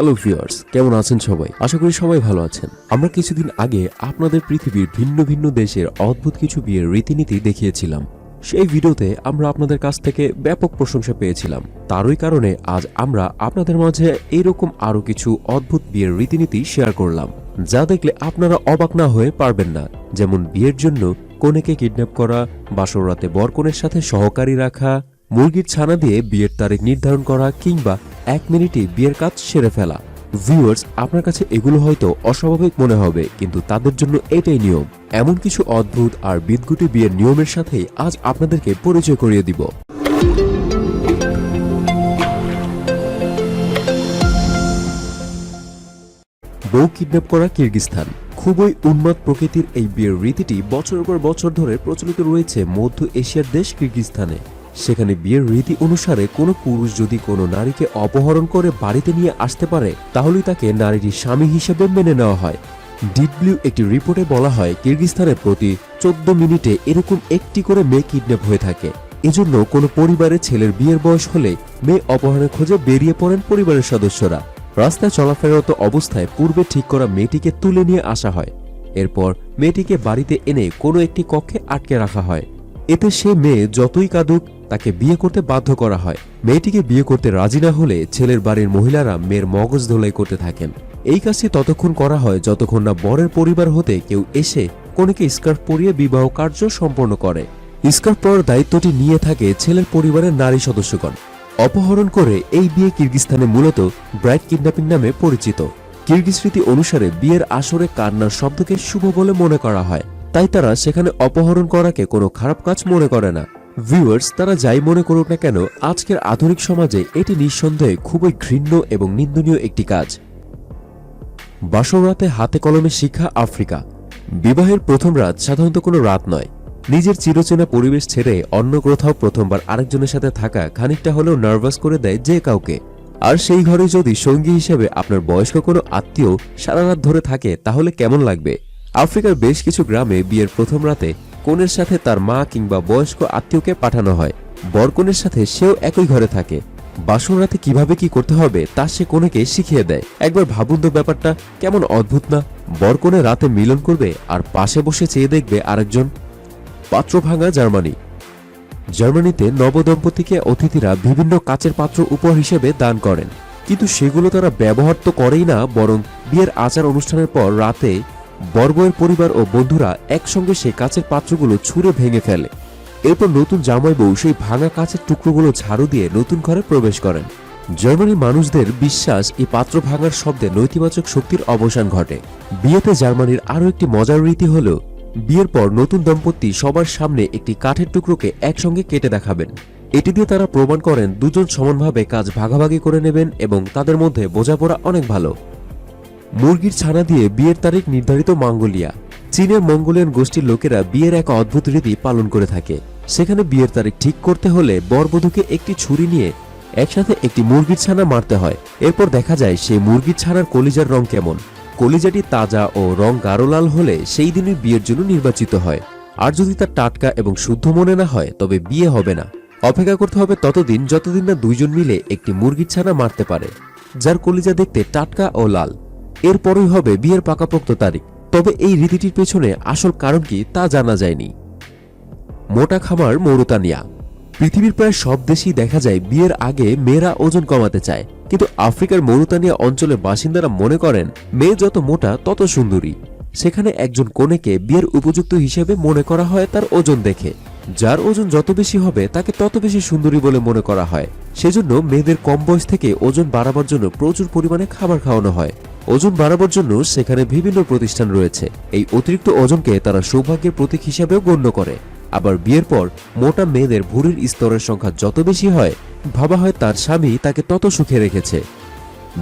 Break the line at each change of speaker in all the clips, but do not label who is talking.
Hello viewers কেমন আছেন সবাই? আশা করি সবাই ভালো আছেন। আমরা কিছুদিন আগে আপনাদের পৃথিবীর ভিন্ন ভিন্ন দেশের অদ্ভুত কিছু বিয়ের রীতিনীতি দেখিয়েছিলাম। সেই ভিডিওতে আমরা আপনাদের কাছ থেকে ব্যাপক প্রশংসা পেয়েছিলাম। তারই কারণে আজ আমরা আপনাদের মাঝে এইরকম আরও কিছু অদ্ভুত বিয়ের রীতিনীতি শেয়ার করলাম, যা দেখলে আপনারা অবাক না হয়ে পারবেন না। যেমন বিয়ের জন্য কনেকে কিডন্যাপ করা, বাসর রাতে বরকনের সাথে সহকারী রাখা, মুরগির ছানা দিয়ে বিয়ের তারিখ নির্ধারণ করা কিংবা এক মিনিটে বিয়ের কাজ সেরে ফেলা। ভিউয়ার্স, আপনার কাছে এগুলো হয়তো অস্বাভাবিক মনে হবে, কিন্তু তাদের জন্য এটাই নিয়ম। এমন কিছু অদ্ভুত আর বিদগুটি বিয়ের নিয়মের সাথেই আজ আপনাদেরকে পরিচয় করিয়ে দিব। বউ কিডন্যাপ করা কিরগিস্তান খুবই উন্মাদ প্রকৃতির এই বিয়ের রীতিটি বছরের পর বছর ধরে প্রচলিত রয়েছে মধ্য এশিয়ার দেশ কিরগিস্তানে সেখানে বিয়ের রীতি অনুসারে কোনো পুরুষ যদি কোনো নারীকে অপহরণ করে বাড়িতে নিয়ে আসতে পারে, তাহলেই তাকে নারীটির স্বামী হিসেবে মেনে নেওয়া হয়। ডিডব্লিউ একটি রিপোর্টে বলা হয় কিরগিস্তানে প্রতি চোদ্দ মিনিটে এরকম একটি করে মেয়ে কিডন্যাপ হয়ে থাকে। এজন্য কোনো পরিবারে ছেলের বিয়ের বয়স হলে মেয়ে অপহরণের খোঁজে বেরিয়ে পড়েন পরিবারের সদস্যরা। রাস্তায় চলাফেরত অবস্থায় পূর্বে ঠিক করা মেয়েটিকে তুলে নিয়ে আসা হয়। এরপর মেয়েটিকে বাড়িতে এনে কোনো একটি কক্ষে আটকে রাখা হয়। এতে সে মেয়ে যতই কাঁদুক তাকে বিয়ে করতে বাধ্য করা হয়। মেয়েটিকে বিয়ে করতে রাজি না হলে ছেলের বাড়ির মহিলারা মেয়ের মগজ ধোলাই করতে থাকেন। এই কাজটি ততক্ষণ করা হয় যতক্ষণ না বরের পরিবার হতে কেউ এসে কনেকে স্কার্ফ পরিয়ে বিবাহ কার্য সম্পন্ন করে। স্কার্ফ পরার দায়িত্বটি নিয়ে থাকে ছেলের পরিবারের নারী সদস্যগণ। অপহরণ করে এই বিয়ে কিরগিস্তানে মূলত ব্রাইট কিডন্যাপিং নামে পরিচিত। কিরগিজ রীতি অনুসারে বিয়ের আসরে কান্নার শব্দকে শুভ বলে মনে করা হয়। তাই তারা সেখানে অপহরণ করাকে কোনো খারাপ কাজ মনে করে না। ভিউয়ার্স তারা যাই মনে করুক না কেন, আজকের আধুনিক সমাজে এটি নিঃসন্দেহে খুবই ঘৃণ্য এবং নিন্দনীয় একটি কাজ। বাসর রাতে হাতে কলমে শিক্ষা আফ্রিকা। বিবাহের প্রথম রাত সাধারণত কোনো রাত নয়। নিজের চিরচেনা পরিবেশ ছেড়ে অন্য কোথাও প্রথমবার আরেকজনের সাথে থাকা খানিকটা হলেও নার্ভাস করে দেয় যে কাউকে। আর সেই ঘরে যদি সঙ্গী হিসেবে আপনার বয়স্ক কোনো আত্মীয় সারা রাত ধরে থাকে, তাহলে কেমন লাগবে? আফ্রিকার বেশ কিছু গ্রামে বিয়ের প্রথম রাতে কনের সাথে তার মা কিংবা বয়স্ক আত্মীয়কে পাঠানো হয়। বরকনের সাথে সেও একই ঘরে থাকে। বাসন রাতে কীভাবে কি করতে হবে তা সে কনেকে শিখিয়ে দেয়। একবার ভাবুন তো ব্যাপারটা, কেমন অদ্ভুত না? বরকনে রাতে মিলন করবে আর পাশে বসে চেয়ে দেখবে আরেকজন। পাত্র ভাঙা জার্মানি। জার্মানিতে নবদম্পতিকে অতিথিরা বিভিন্ন কাচের পাত্র উপহার হিসেবে দান করেন। কিন্তু সেগুলো তারা ব্যবহার তো করেই না, বরং বিয়ের আচার অনুষ্ঠানের পর রাতে বর্বয়ের পরিবার ও বন্ধুরা একসঙ্গে সেই কাচের পাত্রগুলো ছুঁড়ে ভেঙে ফেলে। এরপর নতুন জামাই বউ সেই ভাঙা কাচের টুকরোগুলো ঝাড়ু দিয়ে নতুন ঘরে প্রবেশ করেন। জার্মানির মানুষদের বিশ্বাস এই পাত্র ভাঙার শব্দে নৈতিবাচক শক্তির অবসান ঘটে। বিয়েতে জার্মানির আরও একটি মজার রীতি হল, বিয়ের পর নতুন দম্পতি সবার সামনে একটি কাঠের টুকরোকে একসঙ্গে কেটে দেখাবেন। এটি দিয়ে তারা প্রমাণ করেন দুজন সমানভাবে কাজ ভাগাভাগি করে নেবেন এবং তাদের মধ্যে বোঝাপড়া অনেক ভালো। মুরগির ছানা দিয়ে বিয়ের তারিখ নির্ধারিত মঙ্গোলিয়া। চীনের মঙ্গোলিয়ান গোষ্ঠীর লোকেরা বিয়ের এক অদ্ভুত রীতি পালন করে থাকে। সেখানে বিয়ের তারিখ ঠিক করতে হলে বরবধূকে একটি ছুরি নিয়ে একসাথে একটি মুরগির ছানা মারতে হয়। এরপর দেখা যায় সেই মুরগির ছানার কলিজার রং কেমন। কলিজাটি তাজা ও রং গাঢ় লাল হলে সেই দিনই বিয়ের জন্য নির্বাচিত হয়। আর যদি তার টাটকা এবং শুদ্ধ মনে না হয়, তবে বিয়ে হবে না। অপেক্ষা করতে হবে ততদিন যতদিন না দুইজন মিলে একটি মুরগির ছানা মারতে পারে, যার কলিজা দেখতে টাটকা ও লাল। এরপরই হবে বিয়ের পাকাপোক্ত তারিখ। তবে এই রীতিটির পেছনে আসল কারণ কি তা জানা যায়নি। মোটা খামার মৌরতানিয়া। পৃথিবীর প্রায় সব দেশেই দেখা যায় বিয়ের আগে মেয়েরা ওজন কমাতে চায়। কিন্তু আফ্রিকার মৌরতানিয়া অঞ্চলের বাসিন্দারা মনে করেন, মেয়ে যত মোটা, তত সুন্দরী। সেখানে একজন কনেকে বিয়ের উপযুক্ত হিসেবে মনে করা হয় তার ওজন দেখে। যার ওজন যত বেশি হবে, তাকে তত বেশি সুন্দরী বলে মনে করা হয়। সেজন্য মেয়েদের কম বয়স থেকে ওজন বাড়াবার জন্য প্রচুর পরিমাণে খাবার খাওয়ানো হয়। ওজন বাড়াবার জন্য সেখানে বিভিন্ন প্রতিষ্ঠান রয়েছে। এই অতিরিক্ত ওজনকে তারা সৌভাগ্যের প্রতীক হিসাবেও গণ্য করে। আবার বিয়ের পর মোটা মেয়েদের ভুরির স্তরের সংখ্যা যত বেশি হয়, ভাবা হয় তার স্বামী তাকে তত সুখে রেখেছে।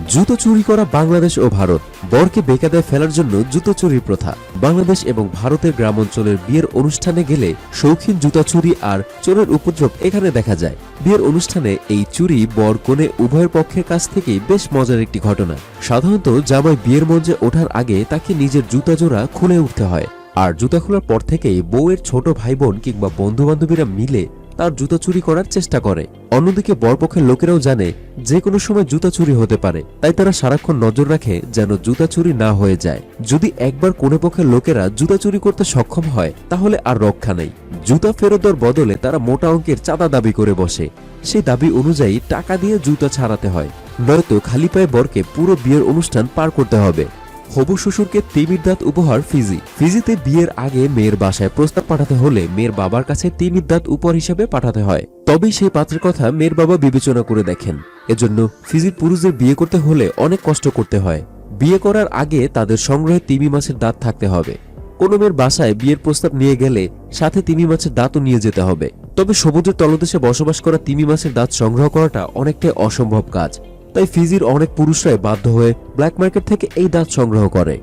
জুতো চুরি করা বাংলাদেশ ও ভারত বরকে বেকাদায় ফেলার জন্য জুতো চুরির প্রথা। বাংলাদেশ এবং ভারতের গ্রামাঞ্চলের বিয়ের অনুষ্ঠানে গেলে শৌখিন জুতা চুরি আর চোরের উপদ্রব এখানে দেখা যায়। বিয়ের অনুষ্ঠানে এই চুরি বর কনে উভয়ের পক্ষের কাছ থেকেই বেশ মজার একটি ঘটনা। সাধারণত জামাই বিয়ের মঞ্চে ওঠার আগে তাকে নিজের জুতা জোড়া খুলে উঠতে হয়। আর জুতা খোলার পর থেকেই বউয়ের ছোট ভাই বোন কিংবা বন্ধু বান্ধবীরা মিলে তার জুতো চুরি করার চেষ্টা করে। অন্যদিকে বরপক্ষের লোকেরাও জানে, যে কোনো সময় জুতা চুরি হতে পারে। তাই তারা সারাক্ষণ নজর রাখে যেন জুতা চুরি না হয়ে যায়। যদি একবার কোনে পক্ষের লোকেরা জুতা চুরি করতে সক্ষম হয়, তাহলে আর রক্ষা নেই। জুতা ফেরত দেওয়ার বদলে তারা মোটা অঙ্কের চাঁদা দাবি করে বসে। সেই দাবি অনুযায়ী টাকা দিয়ে জুতা ছাড়াতে হয়। নয়তো খালি পায়ে বরকে পুরো বিয়ের অনুষ্ঠান পার করতে হবে। হবু শ্বশুরকে তিমির দাঁত উপহার ফিজি। ফিজিতে বিয়ের আগে মেয়ের বাসায় প্রস্তাব পাঠাতে হলে মেয়ের বাবার কাছে তিমির দাঁত উপহার হিসেবে পাঠাতে হয়। তবেই সেই পাত্রের কথা মেয়ের বাবা বিবেচনা করে দেখেন। এজন্য ফিজির পুরুষদের বিয়ে করতে হলে অনেক কষ্ট করতে হয়। বিয়ে করার আগে তাদের সংগ্রহে তিমি মাছের দাঁত থাকতে হবে। কোনো মেয়ের বাসায় বিয়ের প্রস্তাব নিয়ে গেলে সাথে তিমি মাছের দাঁতও নিয়ে যেতে হবে। তবে সমুদ্রের তলদেশে বসবাস করা তিমি মাছের দাঁত সংগ্রহ করাটা অনেকটাই অসম্ভব কাজ। তাই ফিজির অনেক পুরুষরাই বাধ্য হয়ে ব্ল্যাক মার্কেট থেকে এই দাঁত সংগ্রহ করে।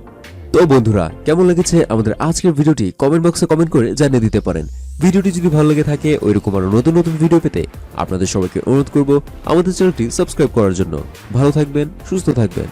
তো বন্ধুরা, কেমন লেগেছে আমাদের আজকের ভিডিওটি? কমেন্ট বক্সে কমেন্ট করে জানিয়ে দিতে পারেন। ভিডিওটি যদি ভালো লেগে থাকে, ওইরকম আরও নতুন নতুন ভিডিও পেতে আপনাদের সবাইকে অনুরোধ করব আমাদের চ্যানেলটি সাবস্ক্রাইব করার জন্য। ভালো থাকবেন, সুস্থ থাকবেন।